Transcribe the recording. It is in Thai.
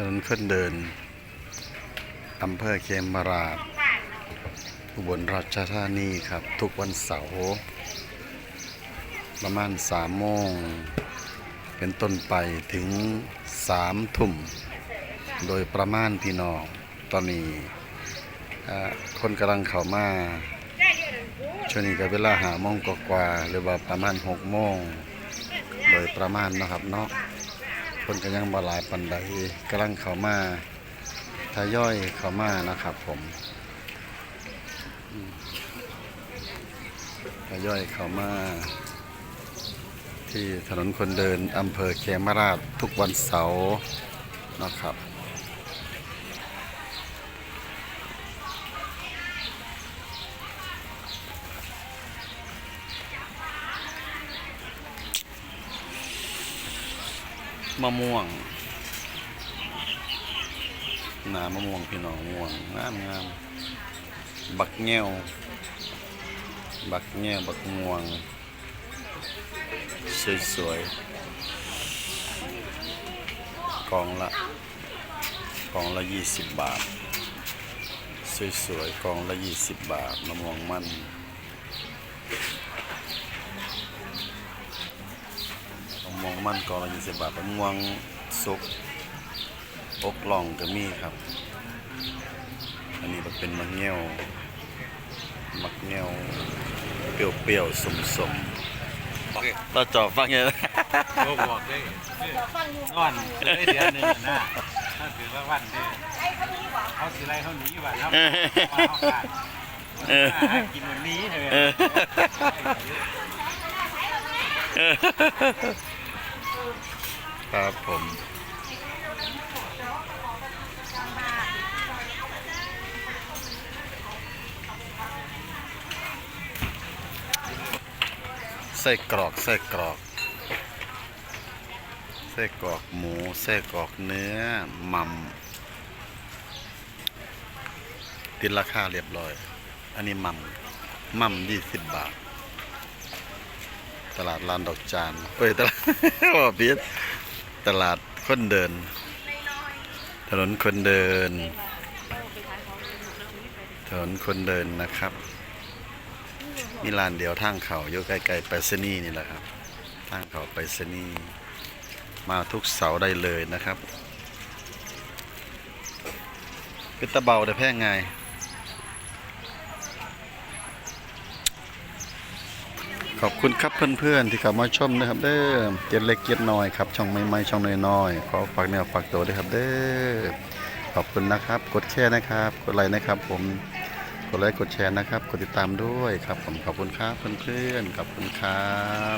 ถนนขึ้นเดินอำเภอเขมราชอุบลราชธานีครับ ทุกวันเสาร์ประมาณสามโมง เป็นต้นไปถึงสามทุ่ม โดยประมาณพี่น้องตอนนี้คนกำลังเข้ามาช่วงนี้ก็เวลาหาโมงกว่าหรือว่าประมาณหกโมง โดยประมาณนะครับเนาะ คนก็ยังบ่หลายปันใดกำลังเข้ามาทยอยเข้ามานะครับ ผมทยอยเข้ามา ที่ถนนคนเดินอำเภอแคมราชทุกวันเสาร์นะครับ มะม่วงหนามะม่วงพี่น้องม่วงงามงามบักแง้วบักแง้วบักม่วง สวยๆกล่องละกล่องละยี่สิบบาท สวยๆกล่องละยี่สิบบาทมะม่วงมัน มะม่วงมันกล่องละยี่สิบบาทมะม่วงสุกอกล่องก็มีครับ อันนี้มันเป็นมะเงี้ยวมะเงี้ยวเปรี้ยวๆสมๆเราจอบฟังไงบ่บอกได้นอนได้เดือนหนึงอะนะถ้าถือว่าวันที่เขาสิไล่เขาหนีว่าครับเขาขาดเออหากินวันนี้เถอะเออ ครับผมไส้กรอกไส้กรอกไส้กรอกหมูไส้กรอกเนื้อม่ำติดราคาเรียบร้อย อันนี้ม่ำหม่ำยี่สิบบาท ตลาดลานดอกจานเอ้ยตลาดว่าผิด ตลาดคนเดิน ถนนคนเดิน ถนนคนเดินนะครับ มีร้านเดียวทางเขาอยู่ใกล้ๆไปรษณีนี่แหละครับ ทางเขาไปรษณีมาทุกเสาได้เลยนะครับคือตะเบาแต่แพงไง ขอบคุณครับเพื่อนๆ ที่เข้ามาชมนะครับเด้อเกียรเล็กเกียรน้อยครับช่องไม่ไม่ช่องน้อยๆขอฝากเนวฝากตัวด้วยครับเด้อขอบคุณนะครับ กดแชร์นะครับ กดไลค์นะครับ ผมกดไลค์กดแชร์นะครับ กดติดตามด้วยครับ ผมขอบคุณครับเพื่อนๆขอบคุณครับ